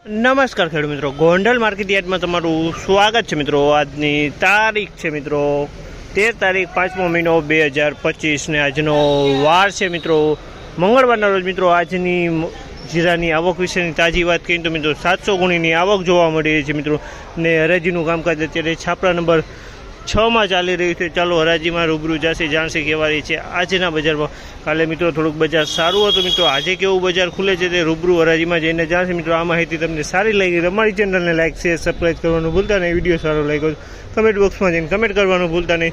નમસ્કાર ખેડૂત મિત્રો. ગોંડલ માર્કેટ યાર્ડમાં તમારું સ્વાગત છે મિત્રો. આજની તારીખ છે મિત્રો. તેર તારીખ પાંચમો મહિનો બે હજાર પચીસ ને આજનો વાર છે મિત્રો. મંગળવારના રોજ મિત્રો આજની જીરાની આવક વિશેની તાજી વાત કરીએ તો મિત્રો સાતસો ગુણીની આવક જોવા મળી છે મિત્રો. ને હરાજીનું કામકાજ અત્યારે છાપરા નંબર છમાં ચાલી રહ્યું છે. ચાલો, હરાજીમાં રૂબરૂ જશે જાણશે કેવા રહી છે આજના બજારમાં. કાલે મિત્રો થોડુંક બજાર સારું હતું. મિત્રો, આજે કેવું બજાર ખુલે છે તે રૂબરૂ હરાજીમાં જઈને જાણશે. મિત્રો, આ માહિતી તમને સારી લાગી અમારી ચેનલને લાઈક, શેર સબસ્ક્રાઈબ કરવાનું ભૂલતા નહીં. વીડિયો સારો લાગ્યો કમેન્ટ બોક્સમાં જઈને કમેન્ટ કરવાનું ભૂલતા નહીં.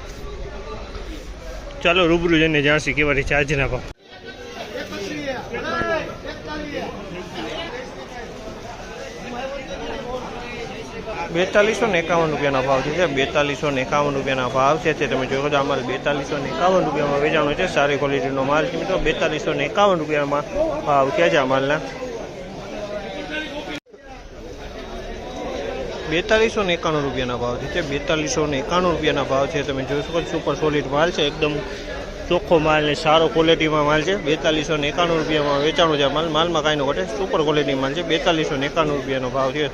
ચાલો, રૂબરૂ જઈને જાણશે કેવા રહી છે આજના ભાવ. બેતાલીસો ને એકાવન રૂપિયાના ભાવ છે બેતાલીસો ને એકાવન રૂપિયાના ભાવ છે. તમે જોયો છો, અમારે બેતાલીસો ને એકાવન રૂપિયામાં વેચાણો છે, સારી ક્વોલિટીનો માલ છે. મિત્રો, બેતાલીસો ને એકાવન રૂપિયામાં ભાવ ક્યાં છે આ માલના. બેતાલીસો ને એકાણું રૂપિયાના ભાવ છે બેતાલીસો ને એકાણું રૂપિયાના ભાવ છે. તમે જોઈ શકો સુપર સોલિડ માલ છે, એકદમ ચોખ્ખો માલ ને સારો ક્વોલિટીમાં માલ છે. બેતાલીસો ને એકાણું રૂપિયામાં વેચાણો છે માલ. માલમાં કાંઈ ન ઘટે સુપર ક્વોલિટી માલ છે. બેતાલીસો ને એકાણું રૂપિયાનો ભાવ છે.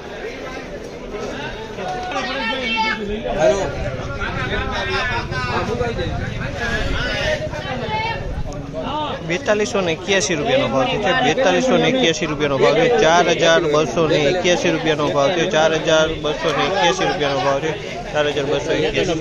બેતાલીસો ને એક્યાસી રૂપિયાનો ભાવ છે. બેતાલીસો ને એક્યાસી રૂપિયાનો ભાવ છે ચાર હજાર બસો ને એક્યાસી રૂપિયાનો ભાવ છે ચાર હજાર બસો ને એક્યાસી રૂપિયાનો ભાવ છે ચાર હજાર બસો એક્યાસી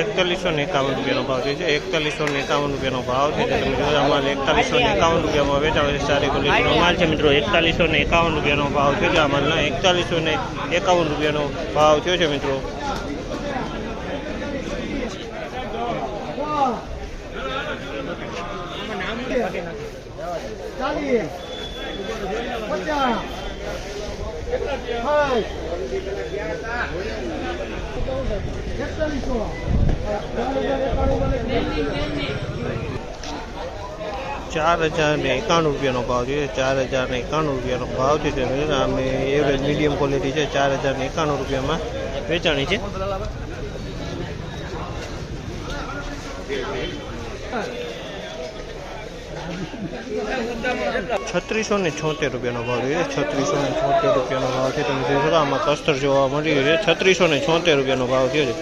એકતાલીસો ને એકાવન રૂપિયાનો ભાવ છે, એકતાલીસો ને એકાવન રૂપિયાનો ભાવ છે તમે જોયો અમારે એકતાલીસો ને એકાવન રૂપિયામાં વેચાવે છે, સારી ક્વોલિટીનો માલ છે. મિત્રો, એકતાલીસો ને એકાવન રૂપિયાનો ભાવ છે આ માલના એકતાલીસો ને એકાવન રૂપિયાનો ભાવ થયો છે, મિત્રો. ચાલીસ, પચાસ ચાર હજાર ને એકાણું રૂપિયાનો ભાવ છે. ચાર હજાર ને એકાણું રૂપિયાનો ભાવ છે તે અમે એવરેજ મીડિયમ ક્વોલિટી છે. ચાર હજાર ને એકાણું રૂપિયામાં વેચાણી છે. છત્રીસો ને છોતેર રૂપિયાનો ભાવ છે છત્રીસો ને છોતેર રૂપિયાનો ભાવ છે. તમે જોઈ શકો આમાં કસ્તર જોવા મળી રહ્યું છે. છત્રીસો ને છોતેર રૂપિયાનો ભાવ થયો છે.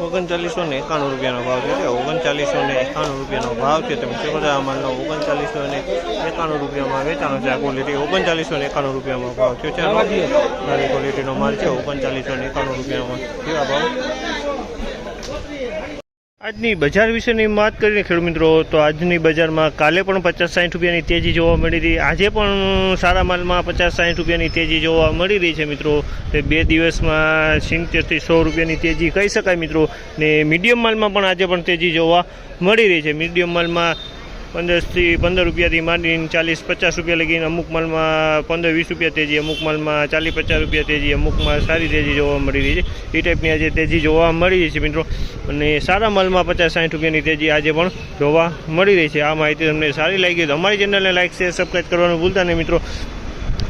ઓગણચાલીસો ને એકાણું રૂપિયાનો ભાવ છે. ઓગણચાલીસો ને એકાણું રૂપિયાનો ભાવ છે તમે શું બધા માલનો ઓગણચાલીસો ને એકાણું રૂપિયામાં વેચાણો છે. આ ક્વોલિટી ઓગણચાલીસો ને એકાણું રૂપિયામાં ભાવ થયો છે. સારી ક્વોલિટીનો માલ છે, ઓગણચાલીસો ને એકાણું રૂપિયામાં કેવા ભાવ. આજની બજાર વિશેની વાત કરીને ખેડૂત મિત્રો, તો આજની બજારમાં કાલે પણ પચાસ સાઠ રૂપિયાની તેજી જોવા મળી રહી. આજે પણ સારા માલમાં પચાસ સાઠ રૂપિયાની તેજી જોવા મળી રહી છે મિત્રો. તે બે દિવસમાં સિત્તેરથી સો રૂપિયાની તેજી કહી શકાય મિત્રો. ને મીડિયમ માલમાં પણ આજે પણ તેજી જોવા મળી રહી છે. મીડિયમ માલમાં પંદરથી પંદર રૂપિયાથી માંડીને ચાલીસ, પચાસ રૂપિયા લગીને અમુક માલમાં પંદર, વીસ રૂપિયા તેજી, અમુક માલમાં ચાલીસ, પચાસ રૂપિયા તેજી અમુકમાં સારી તેજી જોવા મળી રહી છે. એ ટાઈપની આજે તેજી જોવા મળી રહી છે મિત્રો. અને સારા માલમાં પચાસ સાઠ રૂપિયાની તેજી આજે પણ જોવા મળી રહી છે. આ માહિતી તમને સારી લાગી તો અમારી ચેનલને લાઈક, શેર સબસ્ક્રાઈબ કરવાનું ભૂલતા નહીં મિત્રો.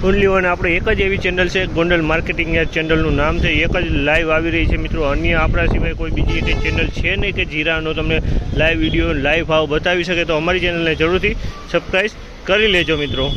ઓનલી વન આપણે એક જ એવી ચેનલ છે, ગોંડલ માર્કેટિંગ ચેનલનું નામ છે. એક જ લાઈવ આવી રહી છે મિત્રો. અન્ય આપણા સિવાય કોઈ બીજી કંઈ ચેનલ છે નહીં કે જીરાનો તમને લાઈવ વીડિયો લાઈવ ભાવ બતાવી શકે તો અમારી ચેનલને જરૂરથી સબસ્ક્રાઈબ કરી લેજો મિત્રો.